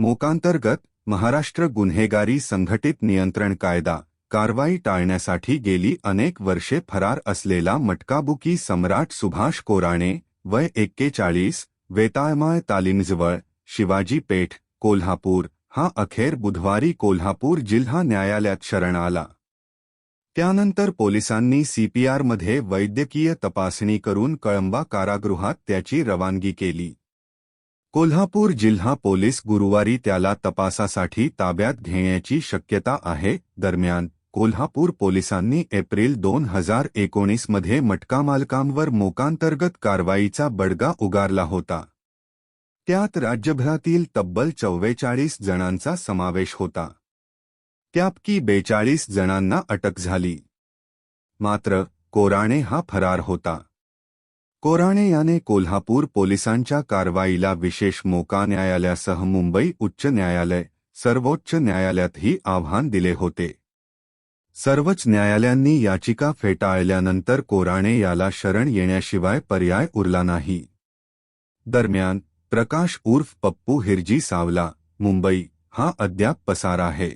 मोकांतर्गत महाराष्ट्र गुन्हेगारी संघटित नियंत्रण कायदा कारवाई टाळण्यासाठी गेली अनेक वर्षे फरार असलेला मटकाबुकी सम्राट सुभाष कोराणे वय एक्केचाळीस वेताळमाळ तालीमजवळ शिवाजी पेठ कोल्हापूर हा अखेर बुधवारी कोल्हापूर जिल्हा न्यायालयात शरण आला. त्यानंतर पोलिसांनी सीपीआरमध्ये वैद्यकीय तपासणी करून कळंबा कारागृहात त्याची रवानगी केली. कोल्हापूर जिल्हा पोलीस गुरुवारी त्याला तपासासाठी ताब्यात घेण्याची शक्यता आहे. दरम्यान कोल्हापूर पोलिसांनी एप्रिल दोन हजार एकोणीसमध्ये मटका मालकांवर मोकांतर्गत कारवाईचा बडगा उगारला होता. त्यात राज्यभरातील तब्बल चव्वेचाळीस जणांचा समावेश होता. त्यापैकी बेचाळीस जणांना अटक झाली. मात्र कोराणे हा फरार होता. कोराणे याने कोल्हापूर पोलिसांच्या कारवाईला विशेष मोका न्यायालयासह मुंबई उच्च न्यायालय सर्वोच्च न्यायालयातही आव्हान दिले होते. सर्वच न्यायालयांनी याचिका फेटाळल्यानंतर कोराणे याला शरण येण्याशिवाय पर्याय उरला नाही. दरम्यान प्रकाश उर्फ पप्पू हिरजी सावला मुंबई हा अद्याप पसार आहे.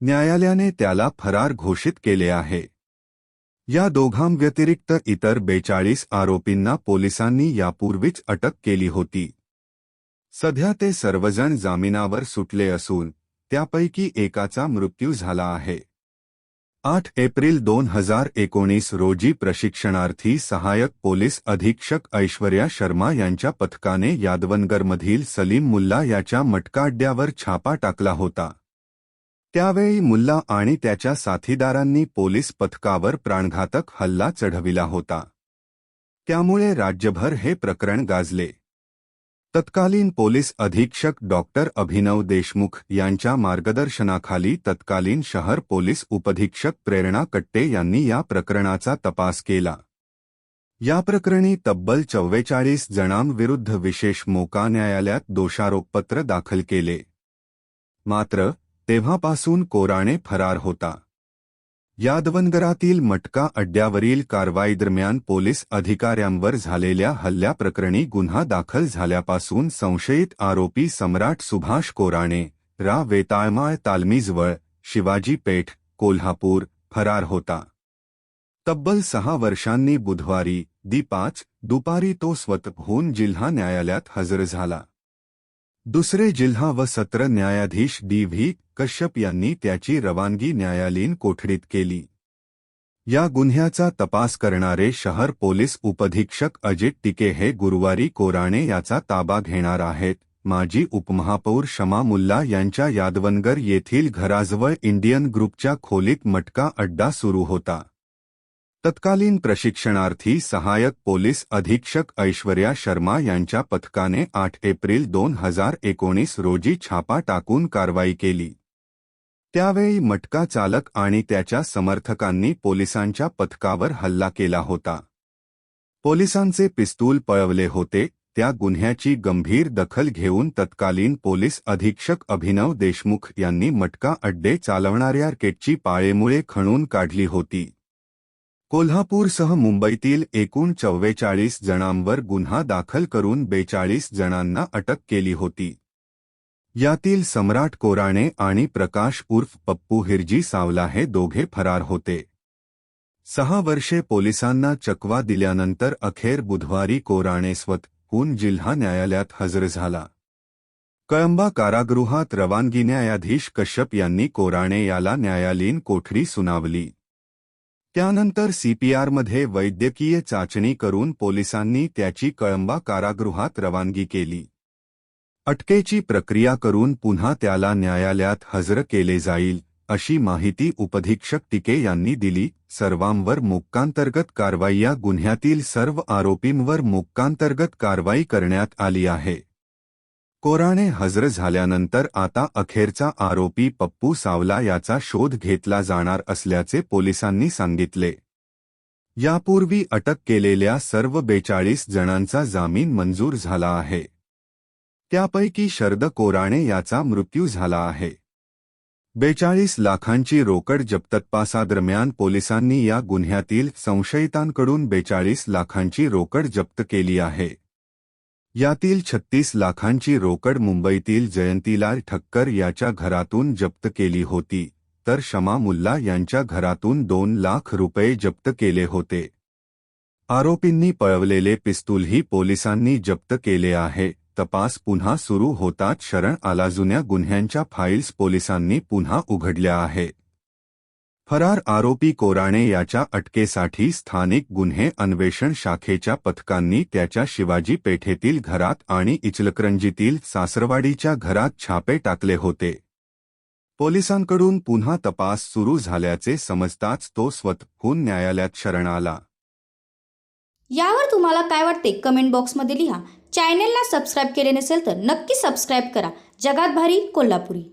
न्यायालयाने त्याला फरार घोषित केले आहे. या दोघांव्यतिरिक्त इतर बेचाळीस आरोपींना पोलिसांनी यापूर्वीच अटक केली होती. सध्या ते सर्वजण जामिनावर सुटले असून त्यापैकी एकाचा मृत्यू झाला आहे. आठ एप्रिल दोन हजार एकोणीस रोजी प्रशिक्षणार्थी सहायक पोलीस अधीक्षक ऐश्वर्या शर्मा यांच्या पथकाने यादवनगरमधील सलीम मुल्ला याच्या मटकाड्यावर छापा टाकला होता. त्यावेळी मुल्ला आणि त्याच्या साथीदारांनी पोलीस पथकावर प्राणघातक हल्ला चढविला होता. त्यामुळे राज्यभर हे प्रकरण गाजले. तत्कालीन पोलीस अधीक्षक डॉक्टर अभिनव देशमुख यांच्या मार्गदर्शनाखाली तत्कालीन शहर पोलीस उपधीक्षक प्रेरणा कट्टे यांनी या प्रकरणाचा तपास केला. या प्रकरणी तब्बल चव्वेचाळीस जणांविरुद्ध विशेष मोका न्यायालयात दोषारोपपत्र दाखल केले. मात्र तेव्हापासून कोराणे फरार होता. यादवनगरातील मटका अड्ड्यावरील कारवाईदरम्यान पोलीस अधिकाऱ्यांवर झालेल्या हल्ल्याप्रकरणी गुन्हा दाखल झाल्यापासून संशयित आरोपी सम्राट सुभाष कोराणे, रा. वेताळमाळ तालमीजवळ, शिवाजी पेठ, कोल्हापूर, फरार होता. तब्बल सहा वर्षांनी बुधवारी, दि पाच, दुपारी तो स्वतःहून जिल्हा न्यायालयात हजर झाला. दुसरे जिल्हा व सत्र न्यायाधीश डी व्ही. कश्यप यांनी त्याची रवानगी न्यायालयीन कोठडीत केली. या गुन्ह्याचा तपास करणारे शहर पोलीस उपधीक्षक अजित टिके हे गुरुवारी कोराणे याचा ताबा घेणार आहेत. माजी उपमहापौर शमा मुल्ला यांच्या यादवनगर येथील घराजवळ इंडियन ग्रुपच्या खोलीत मटका अड्डा सुरू होता. तत्कालीन प्रशिक्षणार्थी सहायक पोलीस अधीक्षक ऐश्वर्या शर्मा यांच्या पथकाने आठ एप्रिल दोन हजार एकोणीस रोजी छापा टाकून कारवाई केली. त्यावेळी मटका चालक आणि त्याच्या समर्थकांनी पोलिसांच्या पथकावर हल्ला केला होता. पोलिसांचे पिस्तूल पळवले होते त्या गुन्ह्याची गंभीर दखल घेऊन तत्कालीन पोलीस अधीक्षक अभिनव देशमुख यांनी मटका अड्डे चालवणाऱ्या केटची पाळेमुळे खणून काढली होती. कोल्हापूरसह मुंबईतील एकूण चव्वेचाळीस जणांवर गुन्हा दाखल करून बेचाळीस जणांना अटक केली होती. यातील सम्राट कोराणे आणि प्रकाश उर्फ पप्पू हिरजी सावला हे दोघे फरार होते. सहा वर्षे पोलिसांना चकवा दिल्यानंतर अखेर बुधवारी कोराणे स्वतःहून जिल्हा न्यायालयात हजर झाला. कळंबा कारागृहात रवानगी न्यायाधीश कश्यप यांनी कोराणे याला न्यायालयीन कोठडी सुनावली. त्यानंतर सीपीआरमध्ये वैद्यकीय चाचणी करून पोलिसांनी त्याची कळंबा कारागृहात रवानगी केली. अटकेची प्रक्रिया करून पुन्हा त्याला न्यायालयात हजर केले जाईल अशी माहिती उपधीक्षक टिके यांनी दिली. सर्वांवर मुक्कांतर्गत कारवाई या गुन्ह्यातील सर्व आरोपींवर मुक्कांतर्गत कारवाई करण्यात आली आहे. कोराणे हजर झाल्यानंतर आता अखेरचा आरोपी पप्पू सावला याचा शोध घेतला जाणार असल्याचे पोलिसांनी सांगितले. यापूर्वी अटक केलेल्या सर्व बेचाळीस जणांचा जामीन मंजूर झाला आहे. त्यापैकी शरद कोराणे याचा मृत्यू झाला आहे. बेचाळीस लाखांची रोकड जप्ततपासादरम्यान पोलिसांनी या गुन्ह्यातील संशयितांकडून बेचाळीस लाखांची रोकड जप्त केली आहे. यातील छत्तीस लाखांची रोकड मुंबईतील जयंतीलाल ठक्कर याच्या घरातून जप्त केली होती तर शमा मुल्ला यांच्या घरातून दोन लाख रुपये जप्त केले होते. आरोपींनी पळवलेले पिस्तूलही पोलिसांनी जप्त केले आहे. तपास पुन्हा सुरू होताच शरण आला. जुन्या गुन्ह्यांच्या फाईल्स पोलिसांनी पुन्हा उघडल्या आहे फरार आरोपी कोराणे याच्या अटकेसाठी स्थानिक गुन्हे अन्वेषण शाखेच्या पथकांनी त्याच्या शिवाजी पेठेतील घरात आणि इचलकरंजीतील सासरवाडीच्या घरात छापे टाकले होते. पोलिसांकडून पुन्हा तपास सुरू झाल्याचे समजताच तो स्वतःहून न्यायालयात शरण आला. यावर तुम्हाला काय वाटते? कमेंट बॉक्समध्ये लिहा. चॅनेलला सबस्क्राईब केले नसेल तर नक्की सबस्क्राईब करा. जगात भारी कोल्हापुरी.